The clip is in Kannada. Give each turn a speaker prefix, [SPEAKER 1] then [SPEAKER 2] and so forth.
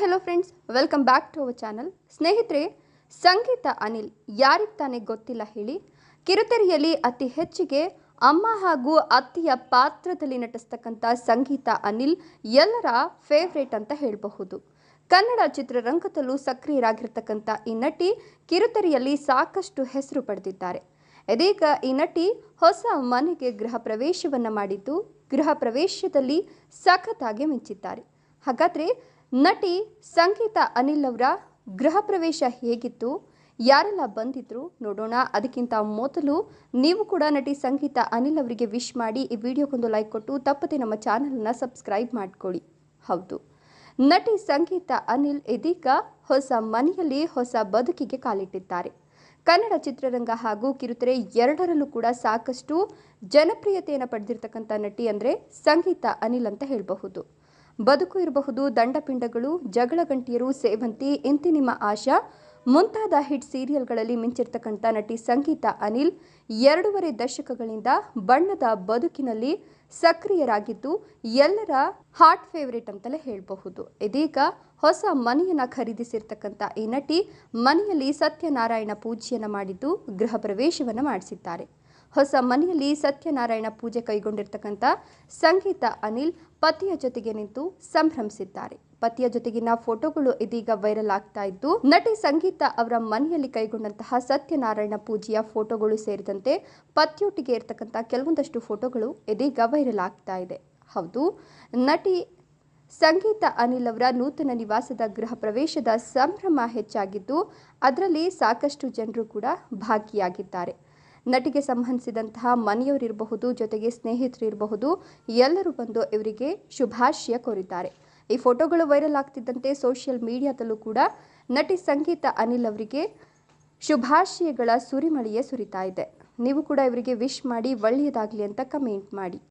[SPEAKER 1] Hello friends welcome back to our channel ಸ್ನೇಹಿತರೆ, ಸಂಗೀತ ಅನಿಲ್ ಯಾರಿಗೆ ತಾನೇ ಗೊತ್ತಿಲ್ಲ ಹೇಳಿ? ಕಿರುತೆರೆಯಲ್ಲಿ ಅತಿ ಹೆಚ್ಚಿಗೆ ಅಮ್ಮ ಹಾಗೂ ಅತ್ತಿಯ ಪಾತ್ರದಲ್ಲಿ ನಟಿಸ್ತಕ್ಕಂಥ ಸಂಗೀತ ಅನಿಲ್ ಎಲ್ಲರ ಫೇವ್ರೇಟ್ ಅಂತ ಹೇಳಬಹುದು. ಕನ್ನಡ ಚಿತ್ರರಂಗದಲ್ಲೂ ಸಕ್ರಿಯರಾಗಿರ್ತಕ್ಕಂಥ ಈ ನಟಿ ಕಿರುತೆರೆಯಲ್ಲಿ ಸಾಕಷ್ಟು ಹೆಸರು ಪಡೆದಿದ್ದಾರೆ. ಇದೀಗ ಈ ನಟಿ ಹೊಸ ಮನೆಗೆ ಗೃಹ ಪ್ರವೇಶವನ್ನು ಮಾಡಿದ್ದು, ಗೃಹ ಪ್ರವೇಶದಲ್ಲಿ ಸಖತ್ತಾಗಿ ಮಿಂಚಿದ್ದಾರೆ. ಹಾಗಾದರೆ ನಟಿ ಸಂಗೀತ ಅನಿಲ್ ಅವರ ಗೃಹ ಪ್ರವೇಶ ಹೇಗಿತ್ತು? ಯಾರೆಲ್ಲ ಬಂದಿದ್ರು? ನೋಡೋಣ. ಅದಕ್ಕಿಂತ ಮೊದಲು ನೀವು ಕೂಡ ನಟಿ ಸಂಗೀತ ಅನಿಲ್ ಅವರಿಗೆ ವಿಶ್ ಮಾಡಿ ಈ ವಿಡಿಯೋಗೊಂದು ಲೈಕ್ ಕೊಟ್ಟು ತಪ್ಪದೆ ನಮ್ಮ ಚಾನಲನ್ನು ಸಬ್ಸ್ಕ್ರೈಬ್ ಮಾಡ್ಕೊಳ್ಳಿ. ಹೌದು. ನಟಿ ಸಂಗೀತ ಅನಿಲ್ ಇದೀಗ ಹೊಸ ಮನೆಯಲ್ಲಿ ಹೊಸ ಬದುಕಿಗೆ ಕಾಲಿಟ್ಟಿದ್ದಾರೆ. ಕನ್ನಡ ಚಿತ್ರರಂಗ ಹಾಗೂ ಕಿರುತೆರೆ ಎರಡರಲ್ಲೂ ಕೂಡ ಸಾಕಷ್ಟು ಜನಪ್ರಿಯತೆಯನ್ನು ಪಡೆದಿರ್ತಕ್ಕಂಥ ನಟಿ ಅಂದರೆ ಸಂಗೀತ ಅನಿಲ್ ಅಂತ ಹೇಳಬಹುದು. ಬದುಕು ಇರಬಹುದು, ದಂಡಪಿಂಡಗಳು ಜಗಳ ಗಂಟಿಯರು ಸೇವಂತಿ, ಇಂತಿ ನಿಮ್ಮ ಆಶಾ. ಮುಂತಾದ ಹಿಟ್ ಸೀರಿಯಲ್ಗಳಲ್ಲಿ ಮಿಂಚಿರ್ತಕ್ಕಂಥ ನಟಿ ಸಂಗೀತ ಅನಿಲ್ ಎರಡೂವರೆ ದಶಕಗಳಿಂದ ಬಣ್ಣದ ಬದುಕಿನಲ್ಲಿ ಸಕ್ರಿಯರಾಗಿದ್ದು, ಎಲ್ಲರ ಹಾಟ್ ಫೇವರೇಟ್ ಅಂತಲೇ ಹೇಳಬಹುದು. ಇದೀಗ ಹೊಸ ಮನೆಯನ್ನು ಖರೀದಿಸಿರ್ತಕ್ಕಂಥ ಈ ನಟಿ ಮನೆಯಲ್ಲಿ ಸತ್ಯನಾರಾಯಣ ಪೂಜೆಯನ್ನು ಮಾಡಿದ್ದು, ಗೃಹ ಪ್ರವೇಶವನ್ನು ಮಾಡಿಸಿದ್ದಾರೆ. ಹೊಸ ಮನೆಯಲ್ಲಿ ಸತ್ಯನಾರಾಯಣ ಪೂಜೆ ಕೈಗೊಂಡಿರ್ತಕ್ಕಂಥ ಸಂಗೀತ ಅನಿಲ್ ಪತಿಯ ಜೊತೆಗೆ ನಿಂತು ಸಂಭ್ರಮಿಸಿದ್ದಾರೆ. ಪತಿಯ ಜೊತೆಗಿನ ಫೋಟೋಗಳು ಇದೀಗ ವೈರಲ್ ಆಗ್ತಾ ಇದ್ದು, ನಟಿ ಸಂಗೀತ ಅವರ ಮನೆಯಲ್ಲಿ ಕೈಗೊಂಡಂತಹ ಸತ್ಯನಾರಾಯಣ ಪೂಜೆಯ ಫೋಟೋಗಳು ಸೇರಿದಂತೆ ಪತಿಯೊಟ್ಟಿಗೆ ಇರತಕ್ಕಂಥ ಕೆಲವೊಂದಷ್ಟು ಫೋಟೋಗಳು ಇದೀಗ ವೈರಲ್ ಆಗ್ತಾ ಇದೆ. ಹೌದು, ನಟಿ ಸಂಗೀತ ಅನಿಲ್ ಅವರ ನೂತನ ನಿವಾಸದ ಗೃಹ ಪ್ರವೇಶದ ಸಂಭ್ರಮ ಹೆಚ್ಚಾಗಿದ್ದು, ಅದರಲ್ಲಿ ಸಾಕಷ್ಟು ಜನರು ಕೂಡ ಭಾಗಿಯಾಗಿದ್ದಾರೆ. ನಟಿಗೆ ಸಂಬಂಧಿಸಿದಂತಹ ಮನೆಯವರಿರಬಹುದು ಜೊತೆಗೆ ಸ್ನೇಹಿತರು ಇರಬಹುದು, ಎಲ್ಲರೂ ಬಂದು ಇವರಿಗೆ ಶುಭಾಶಯ ಕೋರಿದ್ದಾರೆ. ಈ ಫೋಟೋಗಳು ವೈರಲ್ ಆಗ್ತಿದ್ದಂತೆ ಸೋಷಿಯಲ್ ಮೀಡಿಯಾದಲ್ಲೂ ಕೂಡ ನಟಿ ಸಂಗೀತ ಅನಿಲ್ ಅವರಿಗೆ ಶುಭಾಶಯಗಳ ಸುರಿಮಳೆಯೇ ಸುರಿತಾ ಇದೆ. ನೀವು ಕೂಡ ಇವರಿಗೆ ವಿಶ್ ಮಾಡಿ, ಒಳ್ಳೆಯದಾಗಲಿ ಅಂತ ಕಮೆಂಟ್ ಮಾಡಿ.